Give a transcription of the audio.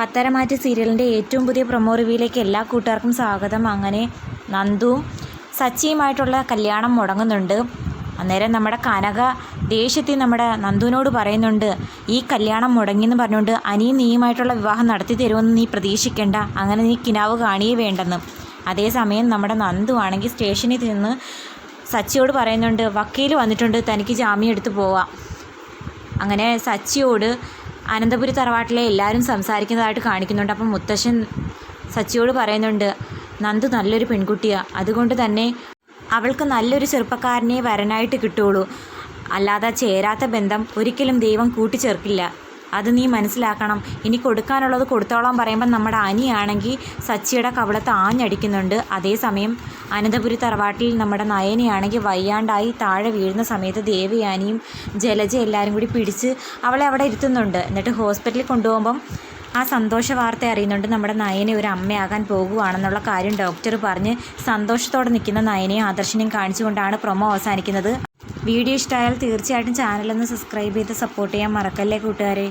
പത്തരമാറ്റ് സീരിയലിന്റെ ഏറ്റവും പുതിയ പ്രൊമോ റിവ്യൂയിലേക്ക് എല്ലാ കൂട്ടുകാർക്കും സ്വാഗതം. അങ്ങനെ നന്ദുവും സച്ചിയുമായിട്ടുള്ള കല്യാണം മുടങ്ങുന്നുണ്ട്. അന്നേരം നമ്മുടെ കനക ദേഷ്യത്തിൽ നമ്മുടെ നന്ദുവിനോട് പറയുന്നുണ്ട് ഈ കല്യാണം മുടങ്ങിയെന്ന് പറഞ്ഞുകൊണ്ട് അനിയും നീയുമായിട്ടുള്ള വിവാഹം നടത്തി തരുമെന്ന് നീ പ്രതീക്ഷിക്കേണ്ട. അങ്ങനെ നീ കിനാവ് കാണിയേ വേണ്ടെന്ന്. അതേസമയം നമ്മുടെ നന്ദു ആണെങ്കിൽ സ്റ്റേഷനിൽ നിന്ന് സച്ചിയോട് പറയുന്നുണ്ട് വക്കീൽ വന്നിട്ടുണ്ട് തനിക്ക് ജാമ്യം എടുത്ത് പോവാം. അങ്ങനെ സച്ചിയോട് അനന്തപുരി തറവാട്ടിലെ എല്ലാവരും സംസാരിക്കുന്നതായിട്ട് കാണിക്കുന്നുണ്ട്. അപ്പം മുത്തശ്ശൻ സച്ചിയോട് പറയുന്നുണ്ട് നന്ദു നല്ലൊരു പെൺകുട്ടിയാണ് അതുകൊണ്ട് തന്നെ അവൾക്ക് നല്ലൊരു ചെറുപ്പക്കാരനെ വരനായിട്ട് കിട്ടുള്ളൂ അല്ലാതെ ചേരാത്ത ബന്ധം ഒരിക്കലും ദൈവം കൂട്ടിച്ചേർക്കില്ല. അത് നീ മനസ്സിലാക്കണം. ഇനി കൊടുക്കാനുള്ളത് കൊടുത്തോളാൻ പറയുമ്പോൾ നമ്മുടെ അനിയാണെങ്കിൽ സച്ചിയുടെ കവളത്ത് ആഞ്ഞടിക്കുന്നുണ്ട്. അതേസമയം അനന്തപുരി തറവാട്ടിൽ നമ്മുടെ നയനയാണെങ്കിൽ വയ്യാണ്ടായി താഴെ വീഴുന്ന സമയത്ത് ദേവയാനിയും ജലജ എല്ലാവരും കൂടി പിടിച്ച് അവളെ അവിടെ ഇരുത്തുന്നുണ്ട്. എന്നിട്ട് ഹോസ്പിറ്റലിൽ കൊണ്ടുപോകുമ്പം ആ സന്തോഷ വാർത്ത അറിയുന്നുണ്ട് നമ്മുടെ നയനെ ഒരു അമ്മയാകാൻ പോകുവാണെന്നുള്ള കാര്യം ഡോക്ടർ പറഞ്ഞ് സന്തോഷത്തോടെ നിൽക്കുന്ന നയനെയും ആദർശനെയും കാണിച്ചുകൊണ്ടാണ് പ്രൊമോ അവസാനിക്കുന്നത്. വീഡിയോ ഇഷ്ടമായാൽ തീർച്ചയായിട്ടും ചാനലൊന്ന് സബ്സ്ക്രൈബ് ചെയ്ത് സപ്പോർട്ട് ചെയ്യാൻ മറക്കല്ലേ കൂട്ടുകാരെ?